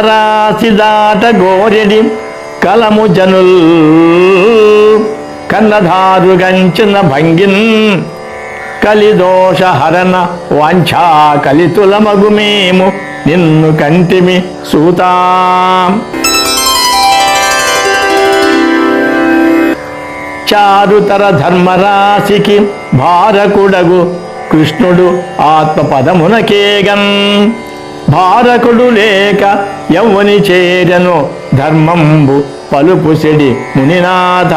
రాసి దాట గోరెడి కలము జనుల్. కన్నధారు గంచిన భంగిన్. కలిదోష హరణ వాంఛా కలితుల మగుమేము నిన్ను కంటిమి సూతా. చారుతర ధర్మరాశికి భారకుడగు కృష్ణుడు ఆత్మపదమునకేగన్. భారకుడు లేక యవ్వని చేరను ధర్మంబు పలుపుసెడి మునినాథ.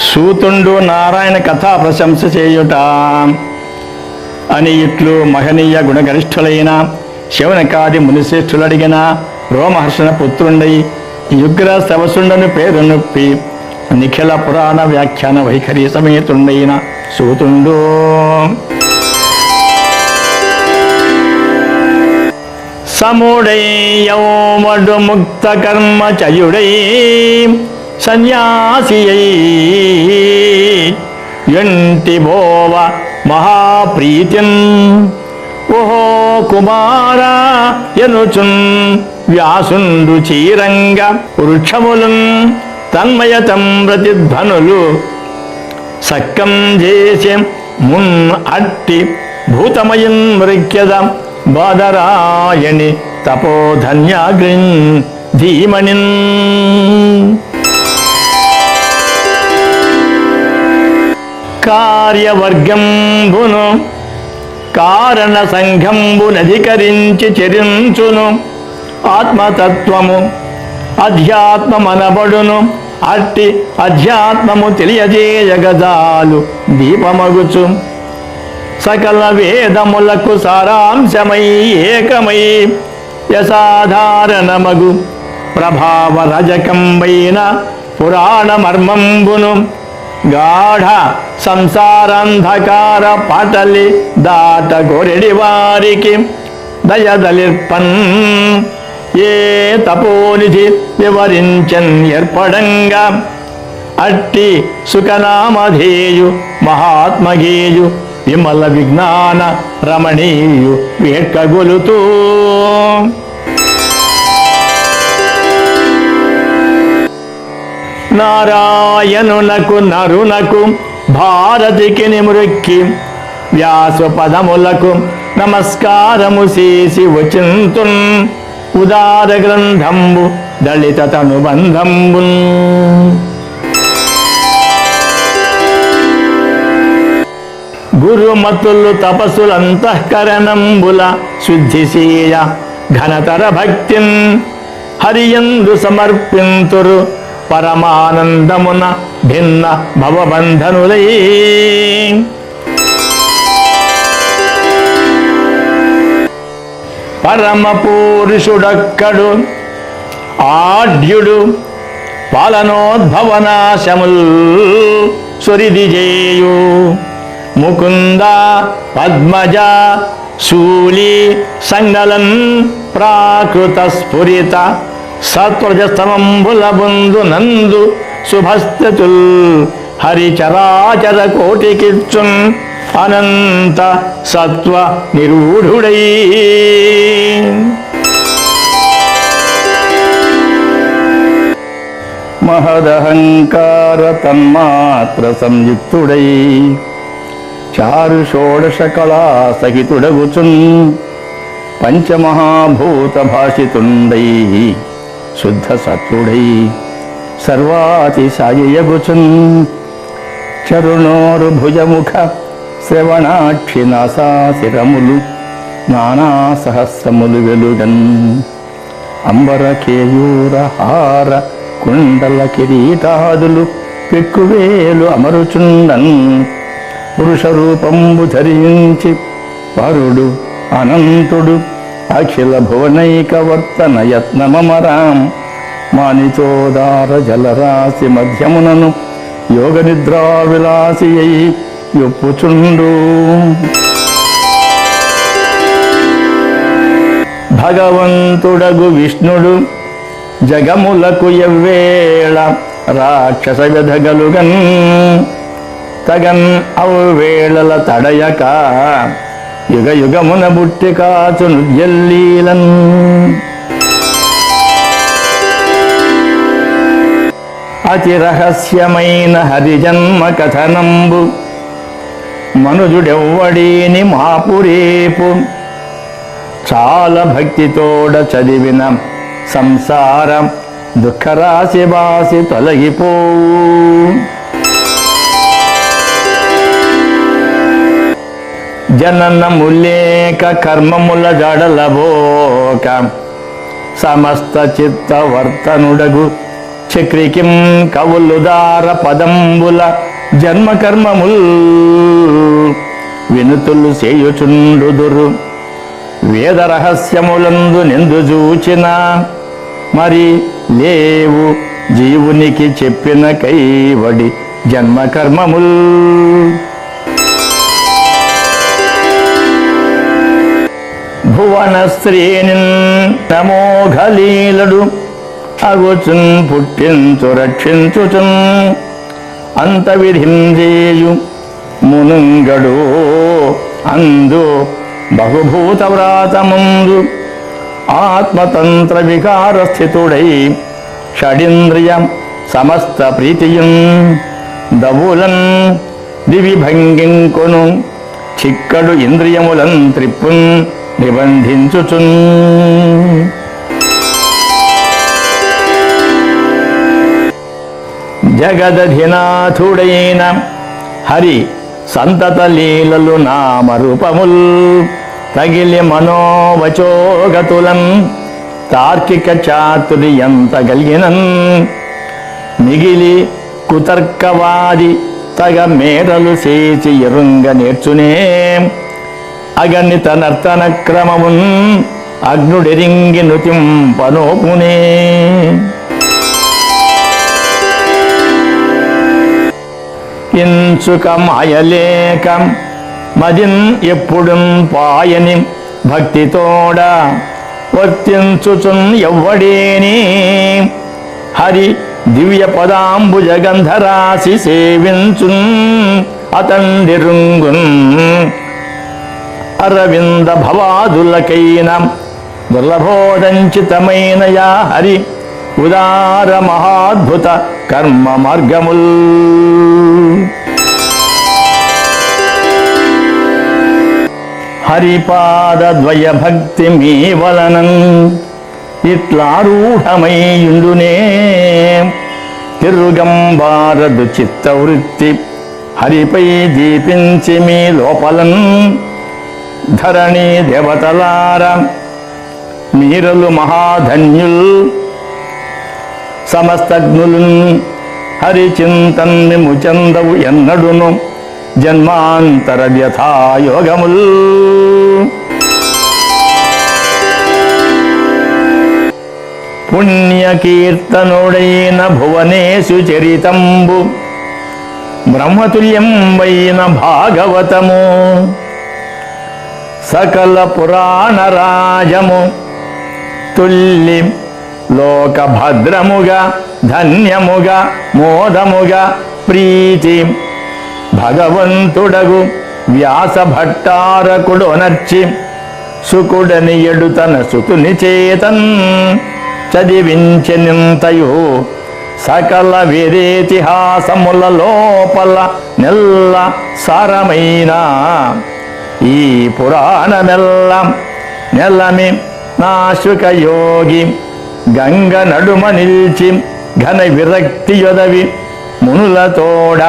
సూతుండు నారాయణ కథా ప్రశంస చేయుట అని ఇట్లు మహనీయ గుణగరిష్ఠులైన శివనకాది మునిశ్రేష్ఠులడిగిన రోమహర్షణ పుత్రుండై యుగ్ర సవసుండను పేరు నొప్పి నిఖిల పురాణ వ్యాఖ్యాన వైఖరి సమేతుండైన సూతుండు. సముడై యౌమడు ముక్త కర్మ చయుడై సన్యాసియై ఎంటి భోవ మహాప్రీతిన్ ఓహో కుమార ఎనుచున్ వ్యాసుండు చీరంగ వృక్షములున్ తన్మయతం ప్రతిధ్వనులు. సక్కం చేసి మున్ అట్టి భూతమయం మృక్యద బాదరాయణి తపోధన్యాగ్రిన్ ధీమణిన్ కార్యవర్గంబును కారణ సంఘంబునధికరించి చరించును. ఆత్మతత్వము అధ్యాత్మమనబడును. అట్టి అధ్యాత్మము తెలియజేయగజాలు దీపమగుచు. సకల వేదములకు సారాంశమై ఏకమై యసాధారణమగు. ప్రభావ రజకంబైన పురాణ మర్మంబును గాఢ సంసారంధకార పటలి దాట గొరెడి వారికి దయదలిర్పన్. ఏ తపోనిధి వివరించన్ ఏర్పడంగా. అట్టి సుఖనామధేయు మహాత్మగేయు విమల విజ్ఞాన రమణీయు వేట్కగొలుతూ. నారాయణునకు నరునకు భారతికి నిమృక్కి వ్యాస పదములకు నమస్కారము చేసి వచింతున్ ఉదార గ్రంథంబు దళిత తనుబంధంబున్ గురుమతులు తపస్సులంతఃకరణంబుల శుద్ధిశీయ ఘనతర భక్తిన్ హరియందు సమర్పింతురు పరమానందమున భిన్న భవబంధనులై. పరమ పురుషుడక్కడు ఆఢ్యుడు పాలనోద్భవనాశముల్ సురిదిజేయు. ముకుంద పద్మజ శూలి సంగలం ప్రాకృత స్ఫురిత సత్వజస్తమంబులబుందు నందు శుభస్థతుల్ హరిచరాచర కోటికిచ్చున్ అనంత సత్వ నిరూఢుడై. మహదహంకార తన్మాత్ర సంయుక్తుడై. చారు షోడశ కళా సహితుడగుచున్. పంచమహాభూత భాషితుండై శుద్ధ సత్వుడై సర్వాతిశాయగుచున్ చరుణోరు భుజముఖ శ్రవణాక్షి నాసాశిరములు నానా సహస్రములు వెలుగన్. అంబర కేయూర హార కుండల కిరీటాదులు పెక్కువేలు అమరుచుండన్. పురుష రూపంబు ధరించి పరుడు అనంతుడు అఖిల భువనైక వర్తన యత్నమరాం మానితోదార జలరాశి మధ్యమునను యోగ నిద్రా విలాసి అయి యొప్పుచుండు భగవంతుడగు విష్ణుడు జగములకు ఎవ్వేళ రాక్షస వ్యధగలుగన్ తగన్ అవ్వేళల తడయక యుగ యుగమున బుట్టి కాచును ఎల్లీలన్ అతి రహస్యమైన హరిజన్మ కథనంబు మనుజుడెవ్వడీని మాపురేపు చాలా భక్తితోడ చదివిన సంసారం దుఃఖరాశి బాసి తొలగిపోవు జననములేక కర్మముల జడలబోక సమస్త చిత్త వర్తనుడగు చక్రికిం కవులుదార పదంబుల జన్మ కర్మముల్ వినుతులు చేయుచుండుదురు. వేద రహస్యములందు నిందు చూచిన మరి లేవు జీవునికి చెప్పిన కైవడి జన్మ కర్మముల్ భువన స్త్రీని తమోఘలీలడు అగుచున్ పుట్టించు రక్షించుచున్. అంత విధింజేయు మునుంగడు. అందు బహుభూత వ్రాతముందు ఆత్మతంత్ర వికార స్థితుడై షడింద్రియం సమస్త ప్రీతియున్ దవులన్ దివిభంగింకొను. చిక్కడు ఇంద్రియములన్ త్రిప్పున్ నిబంధించుచున్. జగదధినాథుడైన హరి సంతత లీలలు నామరూపముల్ తగిలి మనోవచోగతులం తార్కిక చాతుర్యంత గలిగినన్ మిగిలి కుతర్కవాది తగ మేరలు చేసి ఎరుంగ నేర్చునే అగణిత నర్తన క్రమమున్ అగ్నుడెరింగి నుతింపనోపునే ఇంచుక అయలేకం. మదిన్ ఎప్పుడు పాయని. భక్తితోడ వర్తించుచున్ ఎవ్వడేని. హరి దివ్య పదాంబుజగంధరాశి సేవించున్ అతండిరుంగున్ అరవింద భవాదులకైన దుర్లభోదంచితమైన యా హరి ఉదార మహాద్భుత కర్మ మార్గముల్ హరిపాదద్వయ భక్తి మీ వలనన్ ఇట్లారూఢమైయుండునే తిరుగంబారదు చిత్తవృత్తి హరిపై దీపించి మీ లోపలం ధరణి దేవతలార మీరలు మహాధన్యుల్ సమస్తజ్ఞులు హరి ముచందవు ఎన్నడును జన్మాంతర వ్యథాయోగముల్ పుణ్యకీర్తనుడైన భువనేశు చరితంబు బ్రహ్మతుల్యం వైన భాగవతము సకల పురాణ రాజము తుల్లి లోకభద్రముగా ధన్యముగా మోదముగా ప్రీతి భగవంతుడగు వ్యాస భట్టారకుడు నర్చి సుకుడనియడు తన సుతుని చేతన్ చదివించనింతయు సకల వేరేతిహాసముల లోపల నెల్ల సారమైన ఈ పురాణమెల్ల నెలమి నాశుక యోగి గంగ నడుమ నిల్చి ఘన విరక్తి యొదవి మునులతోడ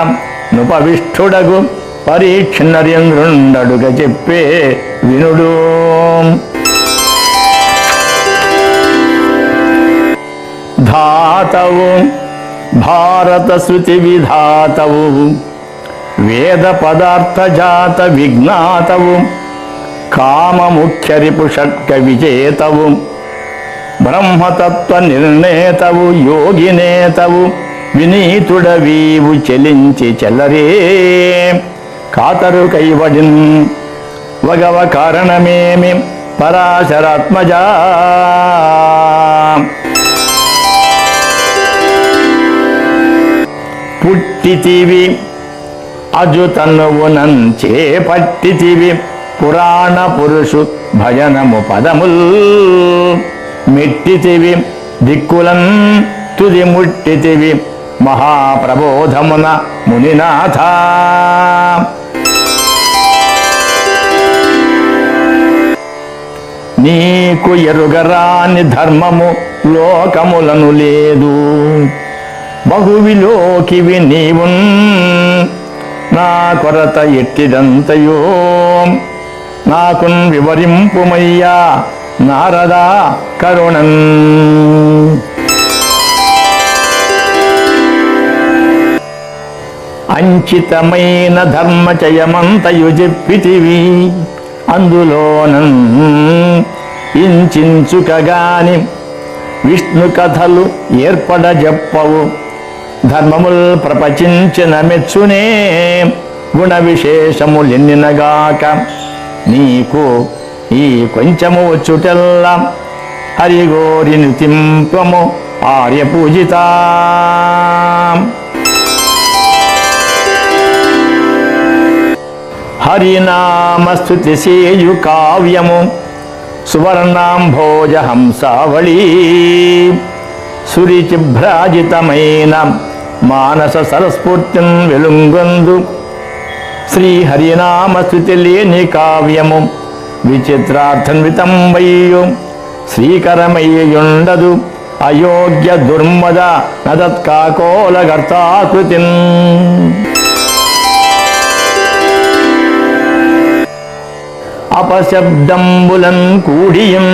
నుపవిష్ఠుడగు పరీక్ష నరేంద్రుండడుగ చెప్పే వినుడు. ధాతవు భారత శృతి విధాతవు వేద పదార్థ జాత విజ్ఞాతవు కామ ముఖ్య రిపుషట్క విజేతవు బ్రహ్మతత్వ నిర్ణేతవు యోగినేతవు వినీతుడవీవు చెలించి చెల్లరే. కాతరు కైవడిన్ వగవ కారణమేమి? పరాశరాత్మజా. పుట్టితివి అజుతనువునం చేపట్టితివి పురాణ పురుషు భజనము పదముల్. మెట్టితివి దిక్కులం తుది ముట్టితివి మహాప్రబోధమున మునినాథ. నీకు ఎరుగరాని ధర్మము లోకములను లేదు. బహువిలోకివి నీవున్. నా కొరత ఎట్టిదంతయో. నాకున్ వివరింపుమయ్యా నారదా కరుణన్. అంచితమైన ధర్మచయమంతయు చెప్పితివి. అందులోనన్ ఇంచుకగాని విష్ణు కథలు ఏర్పడ చెప్పవు ధర్మముల్ ప్రపచించిన మెచ్చునే గుణ విశేషములెన్నినగాక నీకు ఈ కొంచెము వచ్చుటెల్లా హరిగోరిని తింపము ఆర్య పూజిత హరినామస్తుతి సేయు కావ్యము సువర్ణాంభోజ హంసావళి సురిచిభ్రాజితమైన మానస సరస్ఫూర్తిం వెలుంగొందు. శ్రీహరినామస్థుతి లేని కావ్యము విచిత్రార్థన్వితం వయ్యు. శ్రీకరమయ్యుండదు అయోగ్య దుర్మద నదత్కాకోలగర్తాకృతిన్ అపశబ్దంబులం కూడియం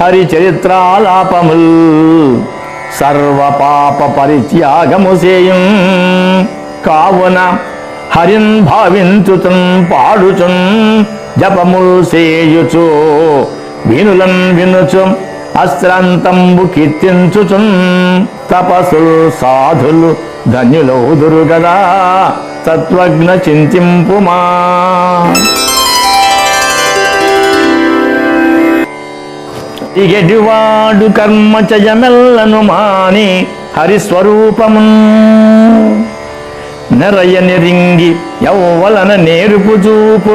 హరిచరిత్రాలాపముల్ సర్వ పాప పరిత్యాగము సేయం కావున హరిన్ భావించుతం పాడుచుం జపముల్ సేయుచు వినులం వినుచు అస్త్రంతంబు కీర్తించుచున్. తపసుల్ సాధులు ధన్యులౌదురు గదా తత్వజ్ఞ చింతింపుమా. ఇగటివాడు కర్మచయమెల్లను మాని హరిస్వరూపమున్. నెరయ రింగి యౌవలన నేరుపు చూపు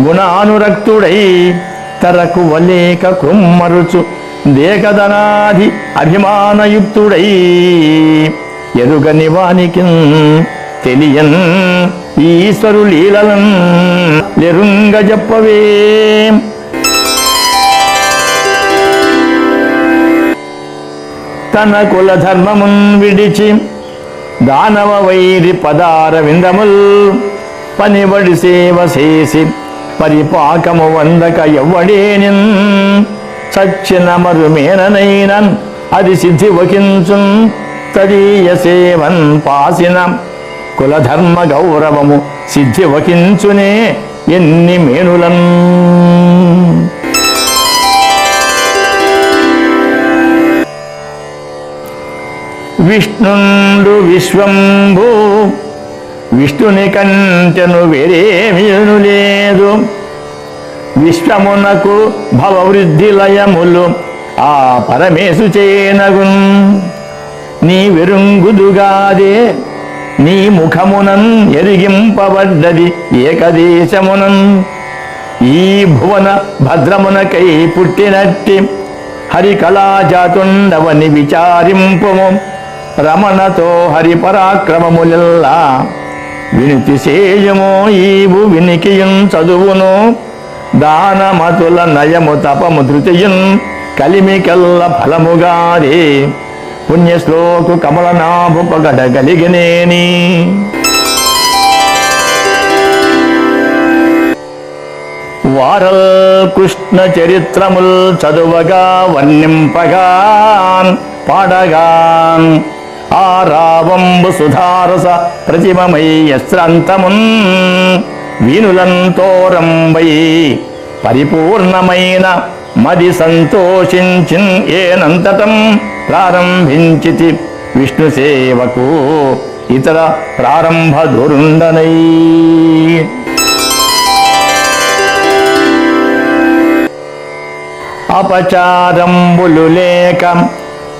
గుణానురక్తుడై తరకు వలేక కుమ్మరుచు దేకదనాది అభిమానయుక్తుడై ఎరుగని వానికి తెలియన్ ఈశ్వరు లీలలన్ లెరుంగ చెప్పవే తన కుల ధర్మమున్ విడిచి దానవ వైరి పదార విందముల్ పనిబడి సేవ చేసి పరిపాకము వందక ఎవ్వడేనిన్ సచ్చిన మరుమేననైనన్ అది సిద్ధి వకించున్ తదీయ సేవన్ పాసిన కులధర్మ గౌరవము సిద్ధి వకించునే ఎన్ని మేనులన్ విష్ణుండు విశ్వంభు. విష్ణుని కంటెను వేరేమీను లేదు. విశ్వమునకు భవవృద్ధి లయములు ఆ పరమేశు చేనగున్. నీ వెరుంగుదుగాదే నీ ముఖమునన్ ఎరిగింపబడ్డది ఏకదేశమునన్. ఈ భువన భద్రమునకై పుట్టినట్టి హరికళాజాతుండవని విచారింపుము. రమణతో హరి పరాక్రమములెల్లా వినితి సేయము ఈవు వినికియున్ చదువును. దానమతుల నయము తపము ధృతియున్ కలిమికెల్ల ఫలముగారి. పుణ్యశ్లోకు కమలనాభు కలిగినేని వారల్ కృష్ణ చరిత్రముల్ చదువగా వర్ణింపగా పాడగాన్ ఆరావంబు సుధారస ప్రతిమమై యస్త్రంతమున్ వీనులంతోరంబై పరిపూర్ణమైన మది సంతోషించిన్ ఏనంతటం ప్రారంభించితి విష్ణు సేవకు ఇతర ప్రారంభ దురుండనై. అపచారంబులు లేక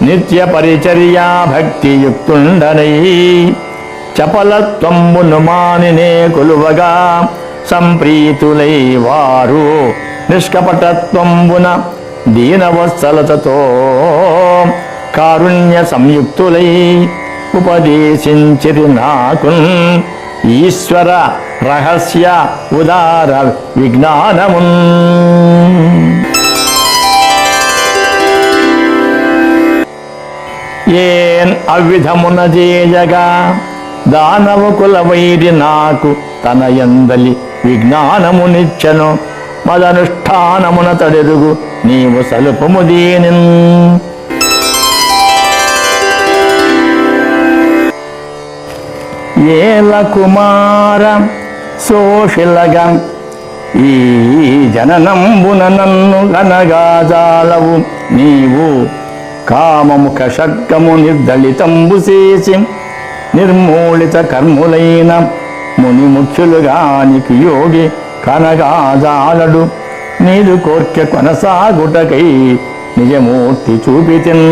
నిత్య పరిచర్యా భక్తియుక్తుండనై చపలత్వంబును మానినే కొలువగా సంప్రీతులై వారు నిష్కపటత్వంబున దీనవత్సలతతో కారుణ్య సంయుక్తులై ఉపదేశించిరి నాకు ఈశ్వర రహస్య ఉదార విజ్ఞానమున్. అవిధమున చేయగా దానవ కుల వైరి నాకు తన ఎందలి విజ్ఞానమునిచ్చను మదనుష్ఠానమున తడెరుగు నీవు సలుపుము దీని ఏల కుమార సోషిలగా ఈ జననంబున నన్ను గనగా జాలవు నీవు కామము షడ్గము నిర్దళితంబు చేసి నిర్మూలిత కర్ములైన ముని ముఖ్యులుగానికి యోగి కనగాజాలడు. నీరు కోర్కె కొనసాగుటకై నిజమూర్తి చూపితిన్.